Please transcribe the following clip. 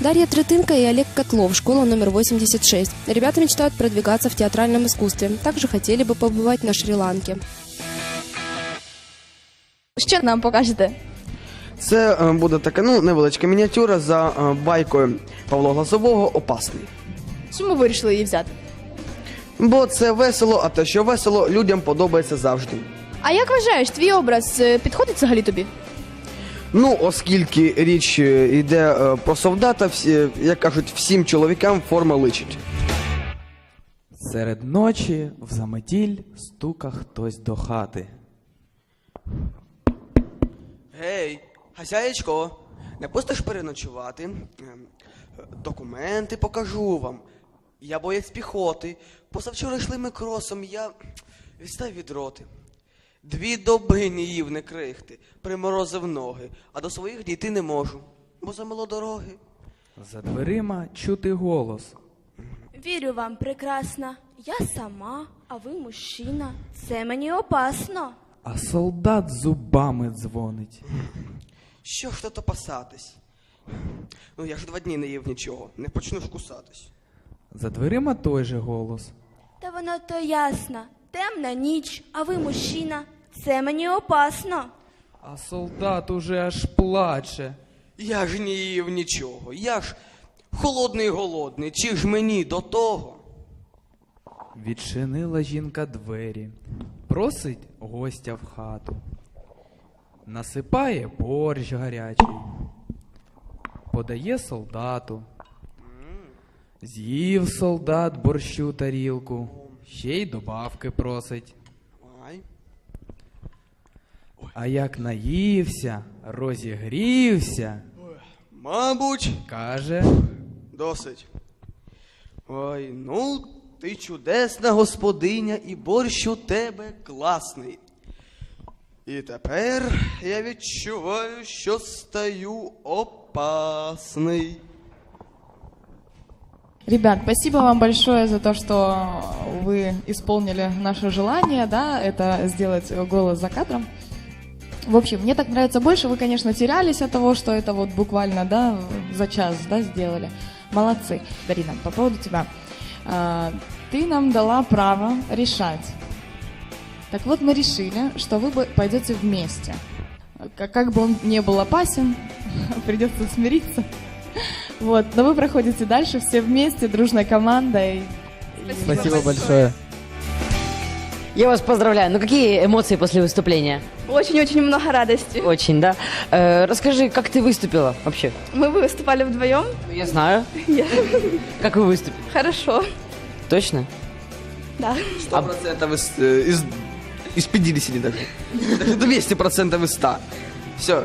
Дарья Третынко и Олег Котлов, школа номер 86. Ребята мечтают продвигаться в театральном искусстве. Также хотели бы побывать на Шри-Ланке. Що нам покажете? Це е, буде така ну, невеличка мініатюра за е, байкою Павла Глазового Опасний. Чому ви вирішили її взяти? Бо це весело, а те, що весело, людям подобається завжди. А як вважаєш, твій образ е, підходить взагалі тобі? Ну, оскільки річ е, йде е, про солдата, всі, як кажуть, всім чоловікам форма личить. Серед ночі в заметіль стука хтось до хати. Гей, хазяєчко, не пустиш переночувати? Ем, е, Документи покажу вам. Я боєць піхоти. Позавчора йшли ми кросом, я відстав від роти. Дві доби не їв не крихти, приморозив ноги, а до своїх дійти не можу, бо замило дороги. За дверима чути голос. Вірю вам прекрасно. Я сама, а ви мужчина. Це мені опасно. А солдат зубами дзвонить. Що ж тут опасатись? Ну я ж два дні не їв нічого, не почну ж кусатись. За дверима той же голос. Та воно то ясно. Темна ніч, а ви мужчина. Це мені опасно. А солдат уже аж плаче. Я ж не їв нічого, я ж холодний голодний, чи ж мені до того? Відчинила жінка двері, просить гостя в хату. Насипає борщ гарячий, подає солдату. З'їв солдат борщу тарілку, ще й добавки просить. А як наївся, розігрівся, Мабуть, каже, досить. Ой, ну, ти чудесна господиня, і борщ у тебе класний. І тепер я відчуваю, що стаю опасний. Ребят, спасибо вам большое за то, что вы исполнили наше желание, да, это сделать голос за кадром. В общем, мне так нравится больше. Вы, конечно, терялись от того, что это вот буквально, да, за час, да, сделали. Молодцы. Дарина, по поводу тебя. А, Ты нам дала право решать. Так вот, мы решили, что вы пойдете вместе. Как, бы он не был опасен, придется смириться. Вот, но вы проходите дальше все вместе, дружной командой. спасибо большое. Я вас поздравляю. Ну какие эмоции после выступления? Очень-очень много радости. Очень, да? Э, расскажи, как ты выступила вообще? Мы выступали вдвоем. Ну, Я знаю. Как вы выступили? Хорошо. Точно? Да. 100% из, э, из, из 50 даже. Даже 200% из 100. Все.